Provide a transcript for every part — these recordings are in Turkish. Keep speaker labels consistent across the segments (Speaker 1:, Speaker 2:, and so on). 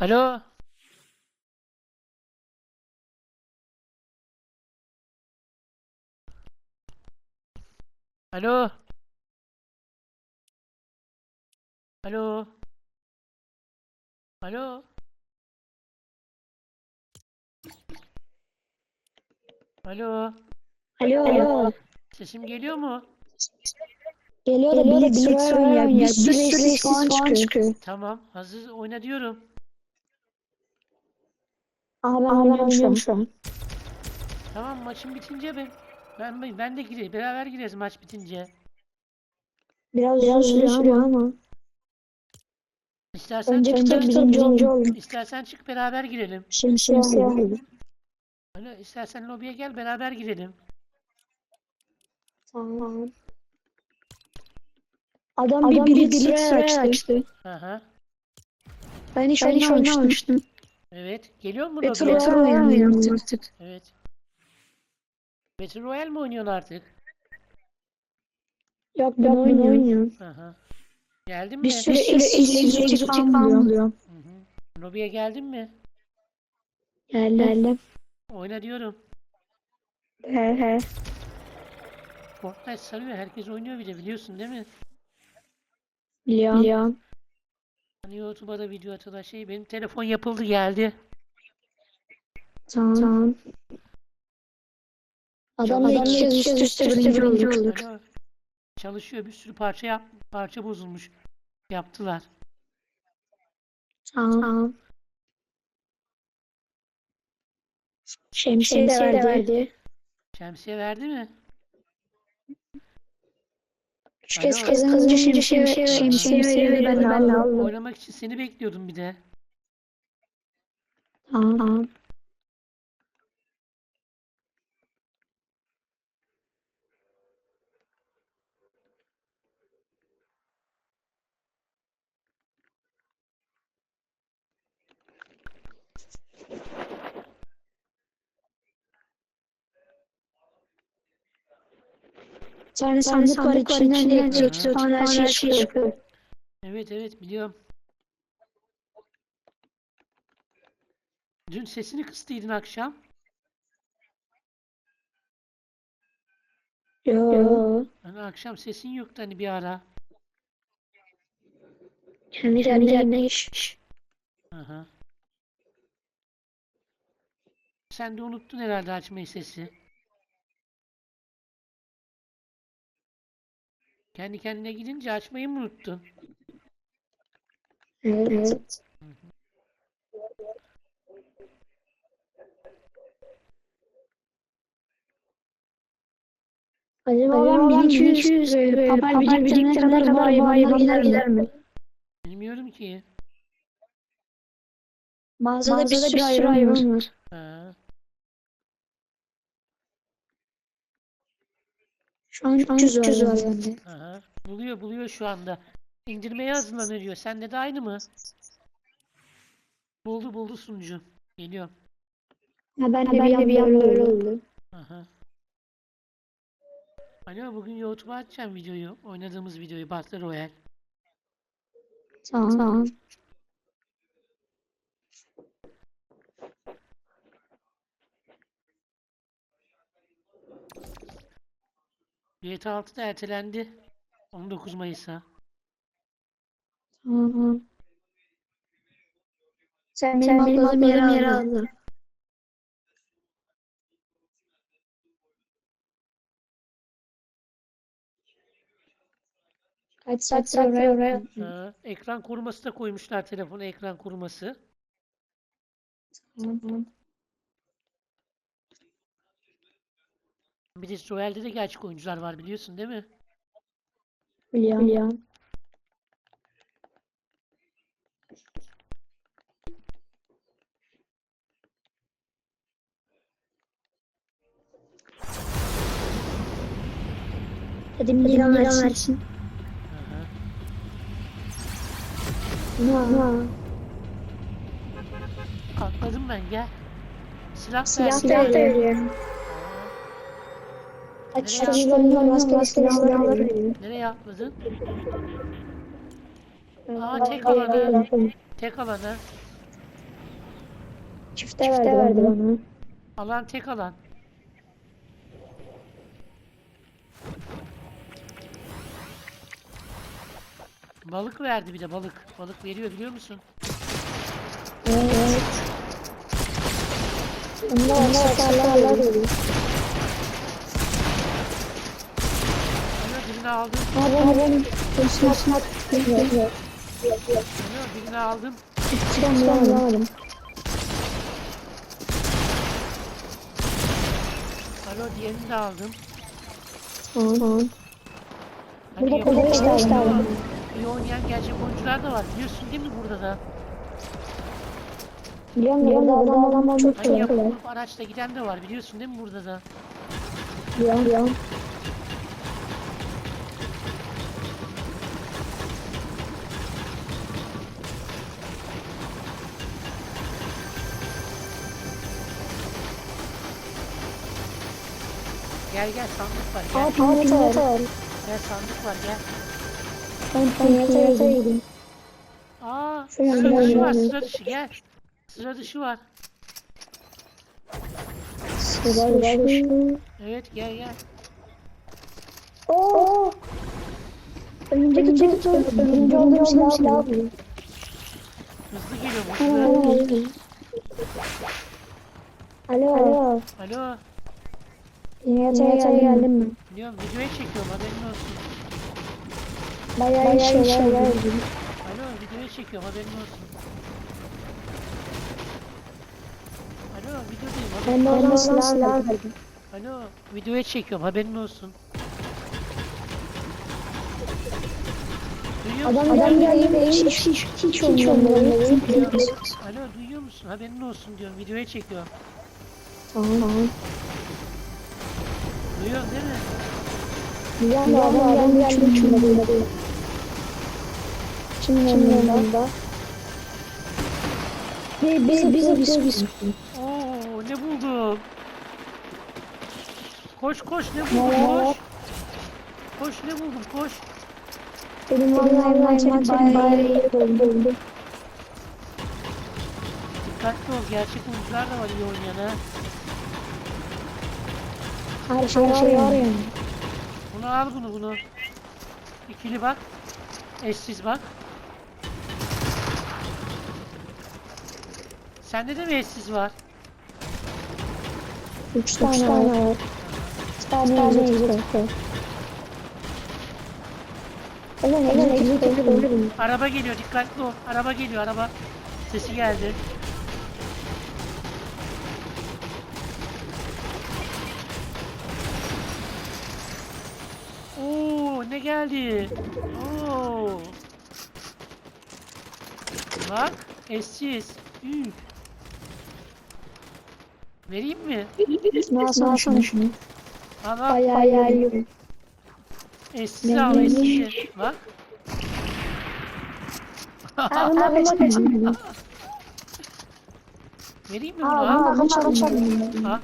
Speaker 1: Alo. Alo. Alo. Alo. Alo.
Speaker 2: Alo. Alo.
Speaker 1: Sesim geliyor mu?
Speaker 2: Geliyor da bile bile sorun ya. Bir sürü sürü falan çıkıyor.
Speaker 1: Tamam. Hazır oyna diyorum.
Speaker 2: Aha ben oynuyorum şu an.
Speaker 1: Tamam maçın bitince ben ben ben de gireyim. Beraber gireriz maç bitince.
Speaker 2: Biraz biraz süre sürüyor ama.
Speaker 1: İstersen
Speaker 2: Önce
Speaker 1: çık,
Speaker 2: birinci oldum.
Speaker 1: istersen çık beraber girelim.
Speaker 2: Şimdi siyah oldu.
Speaker 1: Öyle istersen lobiye gel beraber girelim.
Speaker 2: Tamam. Adam, bir biri sıraya açtı.
Speaker 1: Aha.
Speaker 2: Ben hiç oynamamıştım.
Speaker 1: Evet. Geliyor mu
Speaker 2: Battle
Speaker 1: lobiye?
Speaker 2: Royale oynuyorum artık.
Speaker 1: Evet. Battle Royale mi oynuyorsun artık?
Speaker 2: Yok ben oynuyorum.
Speaker 1: Aha. Geldin mi?
Speaker 2: Bir sürü izleyici falan buluyor.
Speaker 1: Hı hı. Lobiye geldin mi?
Speaker 2: Geldim.
Speaker 1: Oyna diyorum.
Speaker 2: He he.
Speaker 1: Fortnite sarıyor. Herkes oynuyor bir de biliyorsun değil mi?
Speaker 2: Biliyorum. Biliyorum.
Speaker 1: Hani YouTube'a da video atılan şey benim telefon yapıldı geldi.
Speaker 2: Tamam. tamam. Adamla iki kez üst üste birinci olduk.
Speaker 1: Çalışıyor bir sürü parça yap parça bozulmuş. Yaptılar.
Speaker 2: Tamam. Şemsiye de verdi.
Speaker 1: Şemsiye verdi mi?
Speaker 2: Üç kez
Speaker 1: Alo.
Speaker 2: kazanınca şemsiye, şemsiye veriyordu ben de aldım.
Speaker 1: Oynamak için seni bekliyordum bir de.
Speaker 2: Tamam. Tane sandık var içinden de egzotik falan her şey çıkıyor.
Speaker 1: Evet evet biliyorum. Dün sesini kıstıydın akşam.
Speaker 2: Yo.
Speaker 1: Hani akşam sesin yoktu hani bir ara.
Speaker 2: Kendi kendine iş.
Speaker 1: Aha. Sen de unuttun herhalde açmayı sesi. Kendi kendine gidince açmayı mı unuttun?
Speaker 2: Evet. Acaba ben 1200 e, papel biriktirene kadar bu hayvanlar gider mi?
Speaker 1: Bilmiyorum ki.
Speaker 2: Mağazada bir sürü hayvan var.
Speaker 1: Ha.
Speaker 2: Şu an 300 var bende.
Speaker 1: Aha. Buluyor buluyor şu anda. İndirmeye hazırlanıyor diyor. Sende de aynı mı? Buldu buldu sunucu. Geliyor.
Speaker 2: Ha ben de bir anda böyle oldu.
Speaker 1: Aha. Alo bugün YouTube'a açacağım videoyu. Oynadığımız videoyu Battle Royale.
Speaker 2: Tamam. Tamam.
Speaker 1: GTA 6 da ertelendi. 19 Mayıs'a.
Speaker 2: Tamam. Sen benim atladığım yere yere aldın. Kaç saat sonra oraya
Speaker 1: Ha, ekran koruması da koymuşlar telefona ekran koruması.
Speaker 2: Tamam.
Speaker 1: Bir de Royale'de de gerçek oyuncular var biliyorsun değil mi?
Speaker 2: Biliyorum. Biliyorum. Hadi Milan versin.
Speaker 1: Aha.
Speaker 2: Ha.
Speaker 1: Atladım ben gel. Silah,
Speaker 2: Silah da veriyor. Açışlarından maske silahlar veriyor.
Speaker 1: Nereye atladın? Aa tek alanı. Tek alanı.
Speaker 2: Çifte, verdi, bana.
Speaker 1: Alan tek alan. Balık verdi bir de balık. Balık veriyor biliyor musun?
Speaker 2: Evet. Onda onda sakarlar veriyor.
Speaker 1: Alo birini aldım.
Speaker 2: Benim hırsına atmak
Speaker 1: Alo birini aldım.
Speaker 2: Çıkan bulamadım.
Speaker 1: Alo diğerini de aldım.
Speaker 2: Tamam.
Speaker 1: Hani
Speaker 2: Burada da
Speaker 1: iyi-
Speaker 2: işte aldım.
Speaker 1: iyi oynayan gerçek oyuncular da var. Biliyorsun değil mi burada da?
Speaker 2: Biliyorum biliyorum burada adam adam çok
Speaker 1: Hani
Speaker 2: kolay.
Speaker 1: yapılıp araçla giden de var. Biliyorsun değil mi burada da?
Speaker 2: Biliyorum biliyorum.
Speaker 1: Gel gel sandık var gel.
Speaker 2: Aa pinyata var.
Speaker 1: Gel sandık var gel.
Speaker 2: Ben pinyata yedim.
Speaker 1: Aa sıra
Speaker 2: gel,
Speaker 1: dışı var sıra dışı gel. Sıra dışı var.
Speaker 2: Sıra dışı.
Speaker 1: Evet gel gel.
Speaker 2: Oo. Önceki çekti. Önce olduğum silah alıyor.
Speaker 1: Hızlı geliyor bu
Speaker 2: alayım. Alo. Alo.
Speaker 1: Alo.
Speaker 2: Pinyataya geldim mi?
Speaker 1: Biliyorum videoya çekiyorum haberin olsun.
Speaker 2: Bayağı iyi şeyler verdim.
Speaker 1: Alo videoya çekiyorum haberin olsun. Alo videodayım haberin
Speaker 2: Ben de
Speaker 1: olsun.
Speaker 2: oradan silah silah verdim.
Speaker 1: Alo videoya çekiyorum haberin olsun. Duyuyor musun?
Speaker 2: Adam adam geldi hiç hiç hiç olmuyor.
Speaker 1: Alo duyuyor musun? Haberin olsun diyorum videoya çekiyorum.
Speaker 2: Tamam tamam.
Speaker 1: Duyuyorsun değil mi?
Speaker 2: Da adam adam geldi hiç olmuyor. Şimdi yanında. Biz biz biz biz.
Speaker 1: Oo ne buldum? Koş koş ne buldum koş. Koş ne buldum koş.
Speaker 2: Benim vallahi envanterim bayağı iyi doldu.
Speaker 1: Dikkatli ol gerçek oyuncular da var iyi oynayan ha.
Speaker 2: Her şey var yani.
Speaker 1: Bunu al bunu bunu. İkili bak. Eşsiz bak. Sende de mi eşsiz var?
Speaker 2: Üç tane var. Bir tane var. Evet, evet, exit olur.
Speaker 1: Araba geliyor dikkatli ol. Araba geliyor araba. Sesi geldi. Geldi? Oo. Bak eşsiz. Üf. Vereyim mi?
Speaker 2: Nasıl şunu şunu.
Speaker 1: Al al.
Speaker 2: Bayağı iyi.
Speaker 1: Eşsiz al eşsiz. Bak.
Speaker 2: Ha bunlar kaçın.
Speaker 1: Vereyim mi bunu?
Speaker 2: Ha
Speaker 1: Al.
Speaker 2: bunlar kaçın.
Speaker 1: Al.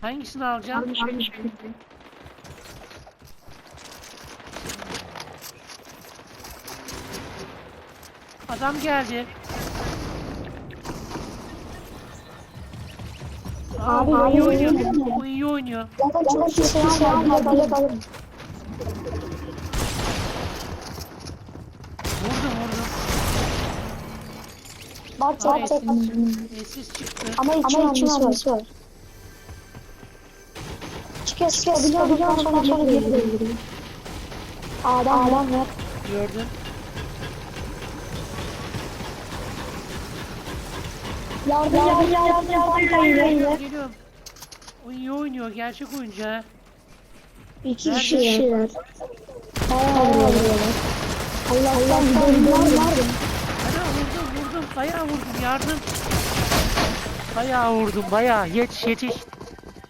Speaker 1: Hangisini alacağım? Adam geldi. Aa,
Speaker 2: Abi,
Speaker 1: iyi oynuyor.
Speaker 2: iyi.
Speaker 1: Bu iyi oynuyor.
Speaker 2: Zaten çok var. Direkt alırım.
Speaker 1: Vurdum vurdum.
Speaker 2: Bak bak bak.
Speaker 1: Eşsiz çıktı.
Speaker 2: Ama için alması var. Çıkıyor çıkıyor. Biliyorum biliyorum sonra sonra geri. Adam adam var.
Speaker 1: Gördüm.
Speaker 2: Yardım yardım yardım yardım
Speaker 1: Geliyorum. O iyi oynuyor. Gerçek oyuncu ha.
Speaker 2: İki
Speaker 1: Nerede?
Speaker 2: kişiler. Bayağı vuruyorlar. Allah Allah bir var var.
Speaker 1: Ana vurdum vurdum. Bayağı vurdum. Yardım. Bayağı vurdum. Bayağı. Yetiş yetiş.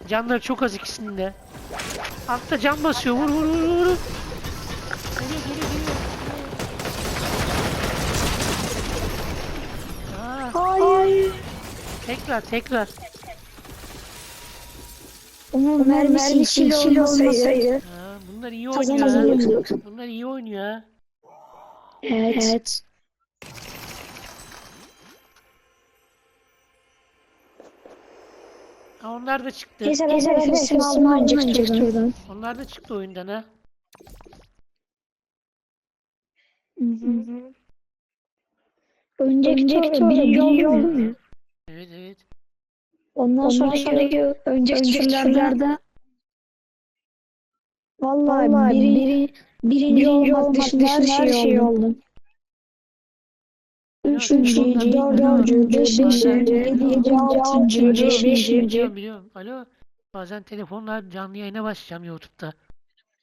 Speaker 1: Canları çok az ikisinin de. Altta can basıyor. Vur vur vur vur. Geliyor geliyor geliyor. Aa,
Speaker 2: Hayır.
Speaker 1: Tekrar tekrar.
Speaker 2: Onun mermisi yeşil yeşil
Speaker 1: olmasaydı. Bunlar iyi oynuyor. Bunlar iyi oynuyor. Evet.
Speaker 2: evet.
Speaker 1: Ha, onlar da çıktı.
Speaker 2: Neyse ben de nefesimi almayı.
Speaker 1: Onlar da çıktı oyundan ha.
Speaker 2: Önceki, Önceki tur bir
Speaker 1: yol mu?
Speaker 2: Ondan sonraki önceki turlarda Vallahi biri, birinci, olmak dışında her şey oldum. Üçüncü, dördüncü, beşinci, yedinci, altıncı, beşinci.
Speaker 1: Biliyorum. Alo. Bazen telefonlar canlı yayına başlayacağım YouTube'da.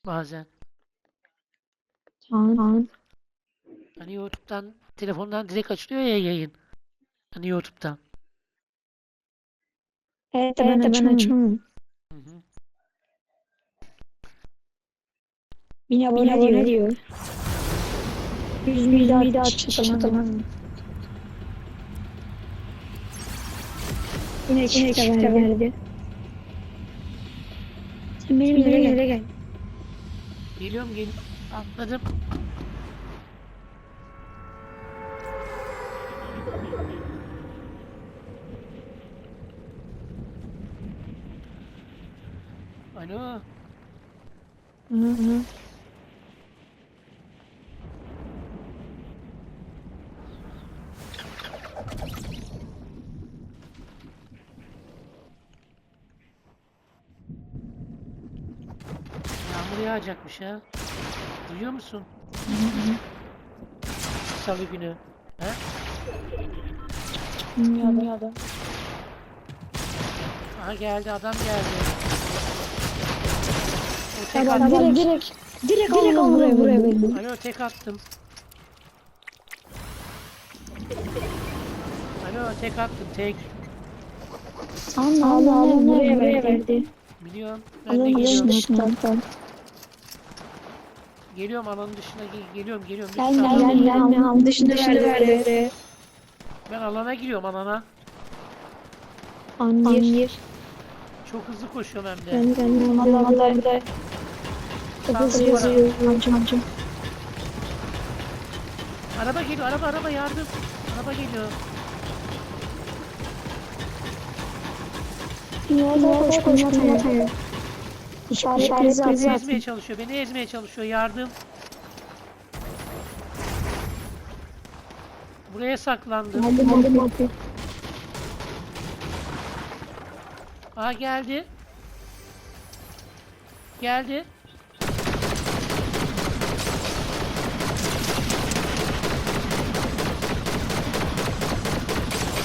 Speaker 1: Bazen.
Speaker 2: Tamam.
Speaker 1: Hani YouTube'dan telefondan direkt açılıyor ya yayın. Hani YouTube'dan.
Speaker 2: Evet, ben açmam.
Speaker 1: Hı hı.
Speaker 2: Bin abone diyor. Yüz milyar daha çatalım. Yine çiçek verdi. Sen benim yere gel.
Speaker 1: Geliyorum gel. Atladım. Alo.
Speaker 2: Hı hı.
Speaker 1: Yağmur yağacakmış ha. Duyuyor musun? Salı günü. He?
Speaker 2: Dünyada.
Speaker 1: Aha geldi adam geldi. Tek
Speaker 2: Adam
Speaker 1: attım.
Speaker 2: direkt direkt direkt direkt buraya buraya verdim.
Speaker 1: Alo tek attım. Alo tek attım tek.
Speaker 2: Allah Allah Allah buraya verdi.
Speaker 1: Biliyorum. Ben de
Speaker 2: Allah'ın
Speaker 1: geliyorum.
Speaker 2: dışından.
Speaker 1: Geliyorum alanın dışına gel- geliyorum geliyorum.
Speaker 2: Gel
Speaker 1: Lütfen.
Speaker 2: gel gel gel. Allah'ın dışında verdi.
Speaker 1: Ben alana giriyorum alana.
Speaker 2: Anlıyor.
Speaker 1: Çok hızlı koşuyorum hem de.
Speaker 2: Ben geldim. Allah Allah Hızlı.
Speaker 1: Araba geliyor araba araba yardım. Araba geliyor.
Speaker 2: Koş koş koş.
Speaker 1: Beni ezmeye çalışıyor. Beni ezmeye çalışıyor. Yardım. Buraya saklandım.
Speaker 2: Geldim geldim geldim.
Speaker 1: Aa geldi. Geldi.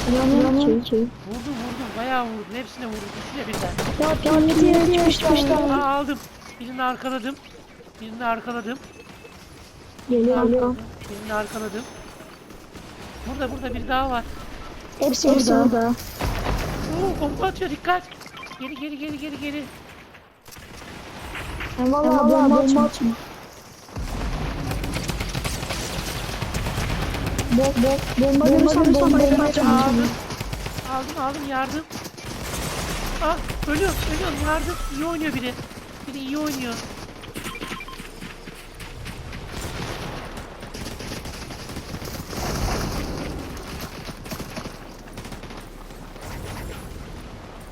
Speaker 1: Vurdum vurdum. Bayağı vurdum. Hepsine vurdum. Üçüne birden.
Speaker 2: Ya planeti yetmiş baştan.
Speaker 1: Aa aldım. Birini arkaladım. Birini arkaladım.
Speaker 2: Geliyor geliyor.
Speaker 1: Birini arkaladım. Burada burada bir daha var.
Speaker 2: Hepsi burada.
Speaker 1: Oo bomba atıyor dikkat. Geri geri geri geri geri.
Speaker 2: Ben valla bomba atma. Bok bok. Bomba görürsem bomba atacağım.
Speaker 1: Aldım. Aldım yardım. Ah ölüyorum ölüyorum yardım. İyi oynuyor biri. Biri iyi oynuyor.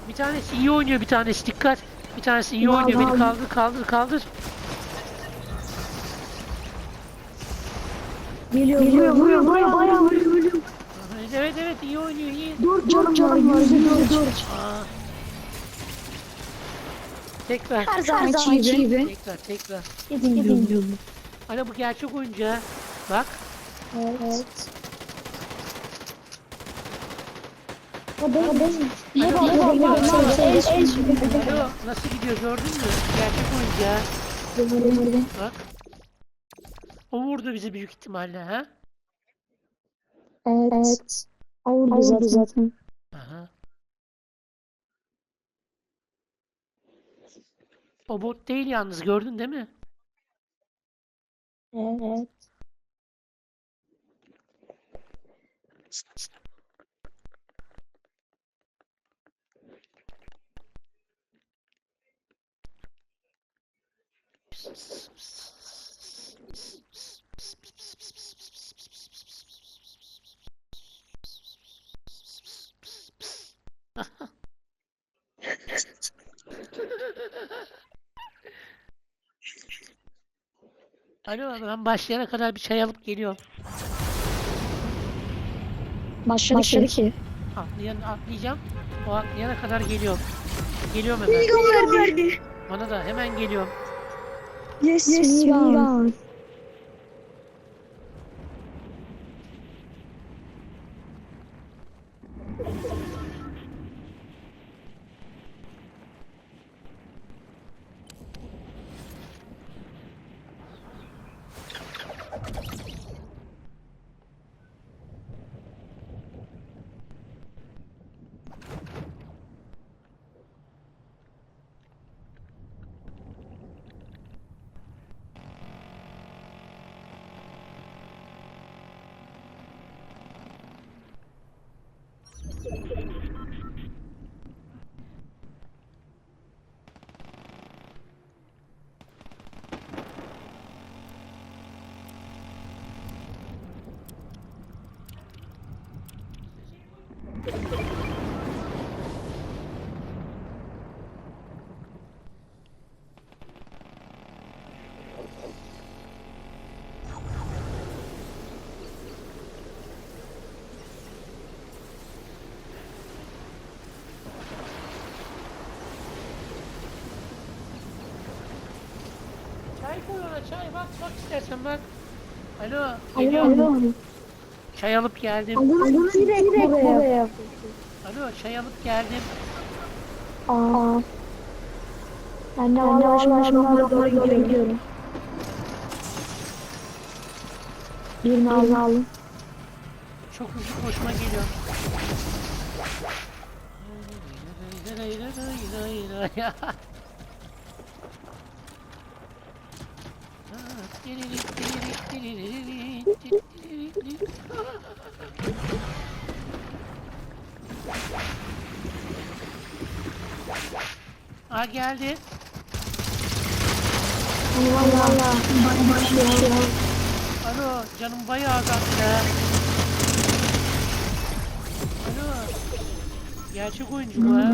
Speaker 1: Bir tanesi iyi oynuyor bir tanesi dikkat. Bir tanesi iyi oynuyor beni kaldır kaldır kaldır.
Speaker 2: Geliyor vuruyor vuruyor vuruyor bayağı vuruyor. vuruyor.
Speaker 1: Evet evet iyi oynuyor iyi.
Speaker 2: Dur canım var yüzde dur dur.
Speaker 1: Aa. Tekrar.
Speaker 2: Her zamanki gibi.
Speaker 1: Tekrar tekrar.
Speaker 2: Gidin gidin.
Speaker 1: Ana bu gerçek oyuncu ha. Bak.
Speaker 2: Evet.
Speaker 1: Nasıl gidiyor gördün mü? Gerçek oyuncu ha. Bak. O vurdu bizi büyük ihtimalle ha?
Speaker 2: Evet. evet. O vurdu zaten. zaten.
Speaker 1: Aha. O bot değil yalnız gördün değil mi?
Speaker 2: Evet. Pıs pıs pıs.
Speaker 1: Alo ben başlayana kadar bir çay alıp geliyorum.
Speaker 2: Başladı, Başladı ki.
Speaker 1: Atlayan, atlayacağım. O atlayana kadar geliyorum. Geliyorum hemen.
Speaker 2: Verdi.
Speaker 1: Bana da hemen geliyorum.
Speaker 2: Yes, yes
Speaker 1: Çay koy ona çay bak bak istersen bak. Alo.
Speaker 2: Alo,
Speaker 1: geliyorum.
Speaker 2: alo.
Speaker 1: Çay alıp geldim.
Speaker 2: Adını direkt, direkt buraya.
Speaker 1: Alo çay alıp geldim.
Speaker 2: Aa. Ben de an şunlara doğru gidiyorum. Birini aldım aldım.
Speaker 1: Çok hızlı koşma geliyor. Aa geldi.
Speaker 2: Valla valla.
Speaker 1: Alo canım bayağı azalttı. Alo. Gerçek oyuncu bu ha.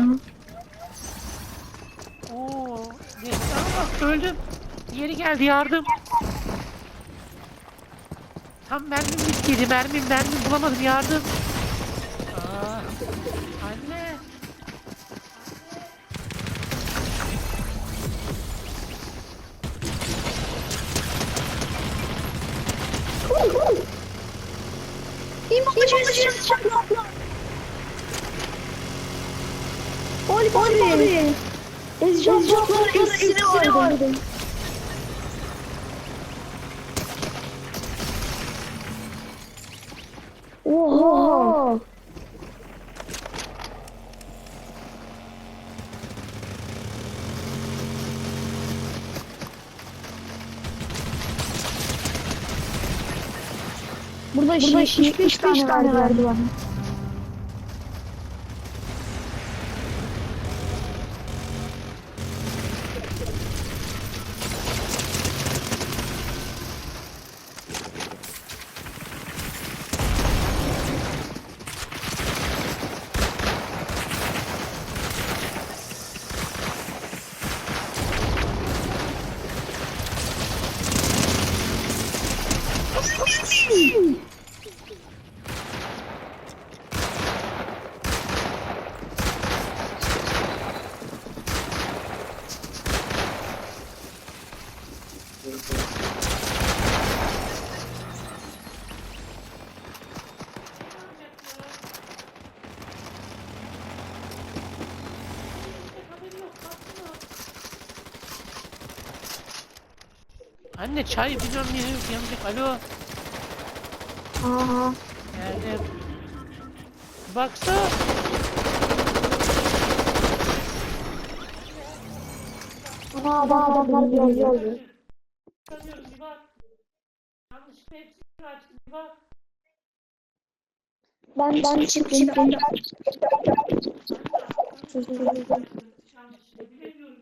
Speaker 1: Oo, destana bak öldüm. Yeri geldi yardım. Tam mermim bittiydi mermim mermim bulamadım yardım. Aa, anne.
Speaker 2: Oli Oli. Ezcan Botlar esiri vardı. Burada, Burada 75 tane, tane verdi bana.
Speaker 1: Anne çay bilmem ne yanacak. Alo.
Speaker 2: Aa.
Speaker 1: Geldim. Baksana.
Speaker 2: Ana adam adamlar geliyor.
Speaker 1: Bak. Bak.
Speaker 2: Ben ben çıktım. Ben
Speaker 1: Yanlışlıkla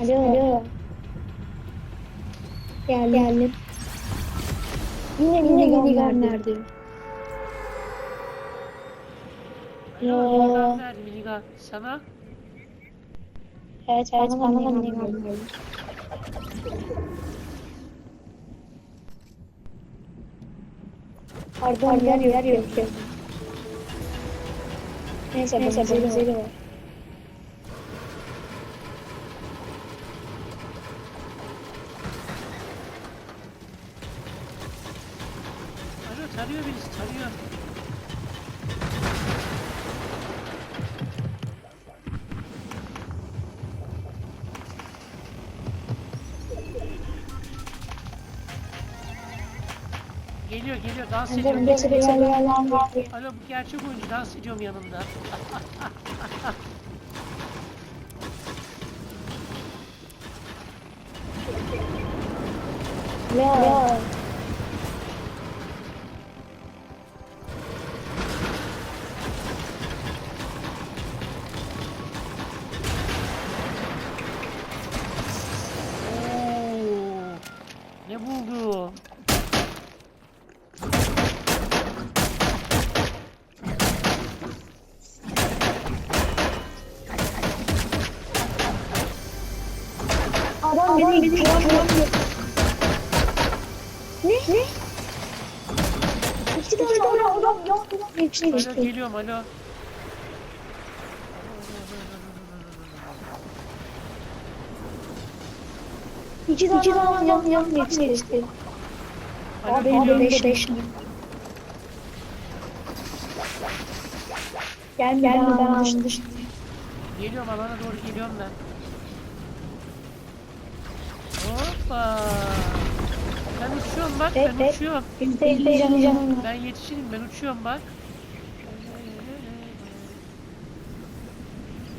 Speaker 2: Alo. Alo. Geldim. Geldim. Yine yine nerede?
Speaker 1: Alo,
Speaker 2: Yo.
Speaker 1: minigun. Sana?
Speaker 2: Evet evet bana da minigun geldi. Pardon yer yer yok. Neyse neyse benzeri var.
Speaker 1: Alo Geliyor geliyor dans
Speaker 2: Bence
Speaker 1: ediyor.
Speaker 2: bence bir yerler var.
Speaker 1: Alo bu gerçek oyuncu dans ediyorum yanında.
Speaker 2: Ya.
Speaker 1: Ne?
Speaker 2: Ne? İki tane adam yok. Hepsini
Speaker 1: Alo
Speaker 2: işte.
Speaker 1: geliyorum alo.
Speaker 2: İki tane adam yan yan hepsini işte.
Speaker 1: Alo
Speaker 2: Abi benim
Speaker 1: geliyorum.
Speaker 2: beş beş. Gel gel ben almıştım.
Speaker 1: Geliyorum alana doğru geliyorum ben. Hoppa. Ben uçuyorum bak
Speaker 2: Evet,
Speaker 1: ben
Speaker 2: evet.
Speaker 1: uçuyorum.
Speaker 2: Bizde elde canı canım var.
Speaker 1: Ben yetişirim ben uçuyorum bak.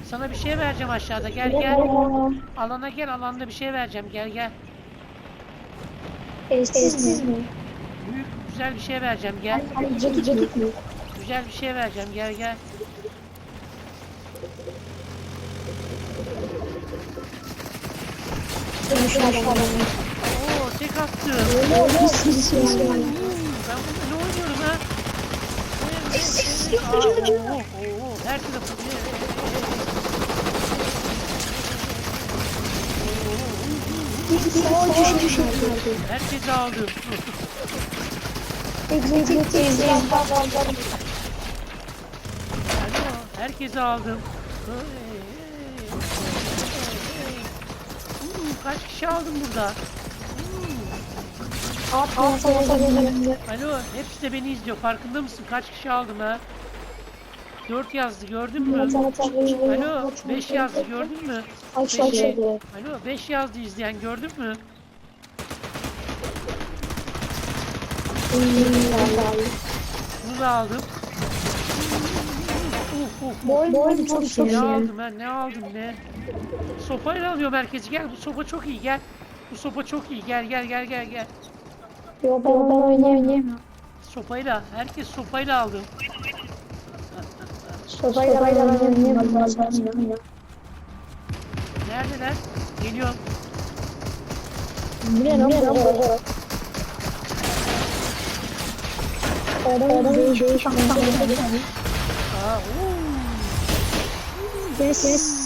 Speaker 1: Sana bir şey vereceğim aşağıda gel gel. Alana gel alanda bir şey vereceğim gel gel.
Speaker 2: Eşsiz mi?
Speaker 1: Büyük güzel bir şey vereceğim gel.
Speaker 2: Hani cekit cekit mi?
Speaker 1: Güzel bir şey vereceğim gel gel.
Speaker 2: Dönüşler falan.
Speaker 1: Oo tek attı.
Speaker 2: Pis pis pis.
Speaker 1: Ben burada ne oynuyorum ha? Aa, oo, oo, oo, her tarafı. Herkesi aldım. Alo, herkesi aldım. Kaç kişi aldım burada? Alo, hepsi de beni izliyor. Farkında mısın? Kaç kişi aldım ha? 4 yazdı gördün mü? Alo, 5 yazdı gördün mü? Beş-. Alo, 5 yazdı izleyen gördün mü? Bunu da aldım. Uf, uf, uf.
Speaker 2: Boy boy çok
Speaker 1: Ne aldım ben? Ne aldım ne? Sopayla alıyorum herkesi. Gel bu sopa çok iyi gel. Bu sopa çok iyi. Gel gel gel gel gel.
Speaker 2: Yo ben ben oynayamıyorum.
Speaker 1: Sopayla. Herkes sopayla aldı.
Speaker 2: Sobayla ben oynayamıyorum.
Speaker 1: Neredeler? Geliyorum.
Speaker 2: Bu ne lan bu? Adam değişik
Speaker 1: Aa, oo.
Speaker 2: Yes yes.